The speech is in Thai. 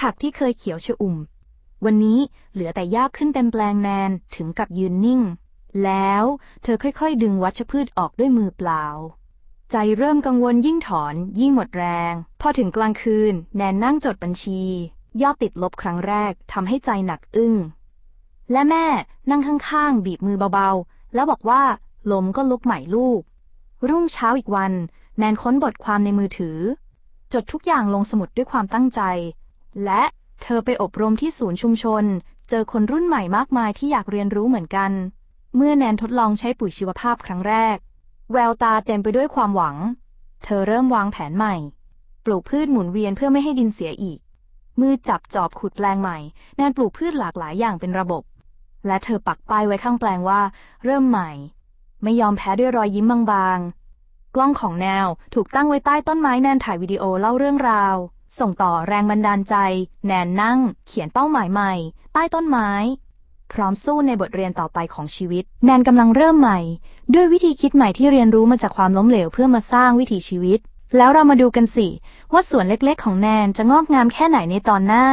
ผักที่เคยเขียวชอุ่ม วันนี้เหลือแต่หญ้าขึ้นเต็มแปลงแนนถึงกับยืนนิ่ง แล้วเธอค่อยๆ ดึงวัชพืชออกด้วยมือเปล่า ใจเริ่มกังวลยิ่งถอนยิ่งหมดแรง พอถึงกลางคืน แนนนั่งจดบัญชี ยอดติดลบครั้งแรกทำให้ใจหนักอึ้ง และแม่นั่งข้างๆ บีบมือเบาๆ แล้วบอกว่าลมก็ลุกใหม่ลูก รุ่งเช้าอีกวัน แนนค้นบทความในมือถือ จดทุกอย่างลงสมุดด้วยความตั้งใจ และเธอไปอบรมที่ศูนย์ชุมชน เจอคนรุ่นใหม่มากมายที่อยากเรียนรู้เหมือนกัน เมื่อแนนทดลองใช้ปุ๋ยชีวภาพครั้งแรก แววตาเต็มไปด้วยความหวัง เธอเริ่มวางแผนใหม่ ปลูกพืชหมุนเวียนเพื่อไม่ให้ดินเสียอีก มือจับจอบขุดแปลงใหม่ แนนปลูกพืชหลากหลายอย่างเป็นระบบ และเธอปักป้ายไว้ข้างแปลงว่า เริ่มใหม่ ไม่ยอมแพ้ด้วยรอยยิ้มบางๆ กล้องของแนวถูกตั้งไว้ใต้ต้นไม้แนนถ่ายวิดีโอเล่าเรื่องราว ส่งต่อแรงบันดาลใจ แนนนั่ง เขียนเป้าหมายใหม่ ใต้ต้นไม้ พร้อมสู้ในบทเรียนต่อไปของชีวิต แนนกำลังเริ่มใหม่ ด้วยวิธีคิดใหม่ที่เรียนรู้มาจากความล้มเหลวเพื่อมาสร้างวิถีชีวิต แล้วเรามาดูกันสิ ว่าสวนเล็กๆ ของแนนจะงอกงามแค่ไหนในตอนหน้า